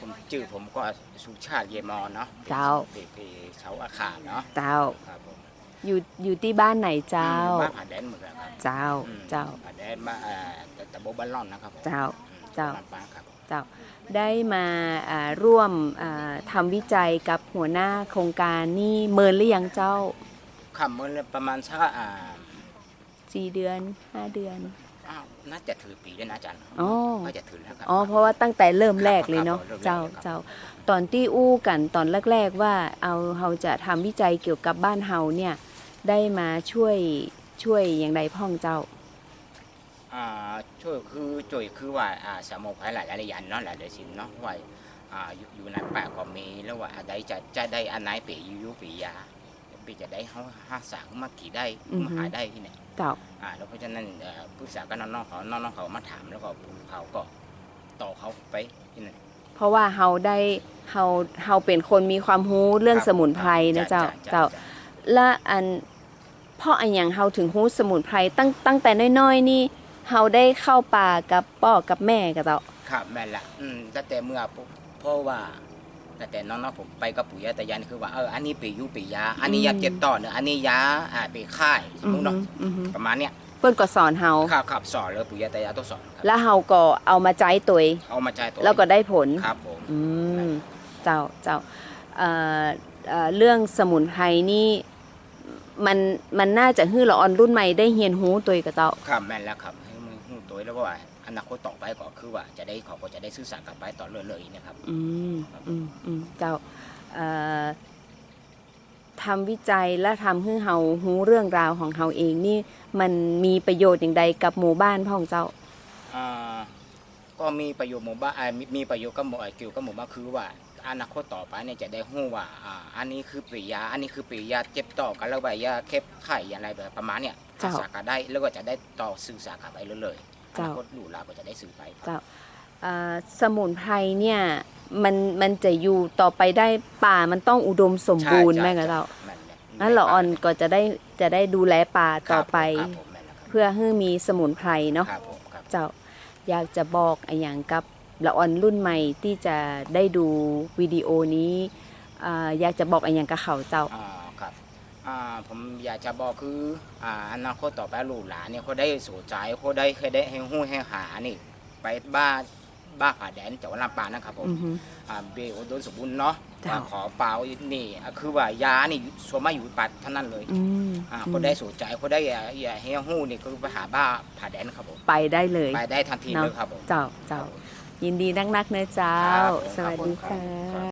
ผมชื่อผมก็สุชาติเยมอนเนาะเจ้าเป็นเป็นเสาอาคารเนาะเจ้า ครับผมอยู่อยู่ที่บ้านไหนเจ้า บ้านผาแดนเหมือนกันครับเจ้า อืมเจ้าผาแดนบ้านอ่าตะโบบ้านล่อนนะครับผมเจ้า อืมเจ้าลำปางครับผมเจ้า ได้มาอ่าร่วมอ่าทำวิจัยกับหัวหน้าโครงการนี่เมินหรือยังเจ้าขับเมื่อประมาณสักอ่าสี่เดือนห้าเดือนอ้าวน่าจะถือปีด้วยนะอาจารย์อ๋อ น่าจะถือแล้วครับ อ๋อเพราะว่าตั้งแต่เริ่มแรกเลยเนาะครับเจ้าเริ่มแรกเลยครับ เจ้าตอนที่อู้กันตอนแรกๆว่าเอาเราจะทำวิจัยเกี่ยวกับบ้านเฮาเนี่ยได้มาช่วยช่วยอย่างใดพ่องเจ้า อ่าช่วยคือช่วยคือว่าอ่าสมุนไพรหลายๆอย่างเนาะหลายๆสิ่งเนาะว่าอ่าอยู่อยู่ในป่าก็มีแล้วว่าอันใดจะจะได้อันไหนปีอยู่อยู่ปียา ปีจะได้เขาหาสางมากี่ได้อือฮึมาหาได้ที่ไหนเจ้าอ่าแล้วเพราะฉะนั้นเอ่อปรึกษากับน้องๆเขาน้องๆเขามาถามแล้วก็ผมเขาก็ต่อเขาไปที่นั่นเพราะว่าเฮาได้เฮาเฮาเป็นคนมีความรู้เรื่องคบสมุนไพรนะเจ้าเจ้าและอันเพราะอันอย่างเฮาถึงรู้สมุนไพรตั้งตั้งแต่น้อยๆนี่เฮาได้เข้าป่ากับพ่อกับแม่กับเจ้าครับแม่นละอืมตั้งแต่เมื่อปุ๊บเพราะว่าตั้ง แต่น้องๆผมไปกับปู่ย่าตายายนี่คือว่าเอออันนี้ปีอยู่ปียา อันนี้ยาเจ็บต่อเนอะอันนี้ยาอ่าปีค่ายสมอืมุอติฮึเนาะอือฮึ ประมาณเนี้ยเพิ่นก็สอนเฮาครับครับสอนเลยปู่ย่าตายายต้องสอนครับแล้วเฮาก็เอามาใจตัวเองเอามาใช้ตัวแล้วก็ได้ผล ครับผม อืม เจ้าเจ้าเอ่อเอ่อเรื่องสมุนไพรนี่มันมันน่าจะฮื้อละออนรุ่นใหม่ได้เฮียนหูตัวเองกับเจ้า ครับแม่นแล้วครับให้มือหูตัวแล้วว่า อนาคตต่อไปก็คือว่าจะได้เขาก็จะได้สื่อสารกลับไปต่อเรื่อยๆนะครับ อืมอืมอืมเจ้าเอ่อทำวิจัยและทำให้เฮารู้เรื่องราวของเฮาเองนี่มันมีประโยชน์อย่างใดกับหมู่บ้านพ่องเจ้าอ่าก็มีประโยชน์หมู่บ้านอ่ามีมีประโยชน์กับหมู่อ่าเกี่ยวกับหมู่บ้านคือว่าอนาคตต่อไปเนี่ยจะได้รู้ว่าอ่าอันนี้คือปริยา อันนี้คือปริยาเจ็บต่อกันแล้วแบบยาเข็บไข่อะไรแบบประมาณเนี่ยเจ้าภาษากันได้แล้วก็จะได้ต่อสื่อสารกันไปเรื่อยๆ อเจ้านาคตลูกหลานก็จะได้สื่อไปครับ เจ้าเอ่อสมุนไพรเนี่ยมันมันจะอยู่ต่อไปได้ป่ามันต้องอุดมสมบูรณ์ใช่แม่ใช่กับเราแม่นแหละงั้นละออนก็จะได้จะได้ดูแลป่าต่อไป ครับผมแม่นแล้วครับเพื่อให้มีสมุนไพรเนาะครับผมครับ เจ้าอยากจะบอกอะไรอย่างกับละออนรุ่นใหม่ที่จะได้ดูวิดีโอนี้อ่าอยากจะบอกอะไรอย่างกับเขาเจ้า อ่าครับอ่า ผมอยากจะบอกคืออ่าอนาคตต่อไปลูกหลานเนี่ยเขาได้สนใจเขาได้เคยได้ให้หู้ให้หานี่ ไปบ้านบ้านผาแดนจังหวัดลำปางนะครับผมอือฮึ อ่าเบลโดนสมบูรณ์เนาะจ้ะว่าขอเปล่านี่อะคือว่ายานี่ส่วนมากอยู่ปัดเท่านั้นเลยอืมอ่าเขาได้สนใจเขาได้อย่าอย่าให้หู้นี่คือไปหาบ้านผาแดนครับผมไปได้เลยไปได้ทันทีเนาะเลยครับผม เจ้าเจ้ายินดีนักๆเนอะเจ้า ครับผมสวัสดีขอบคุณครัค่ะบ